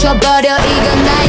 부셔버려. 이건 나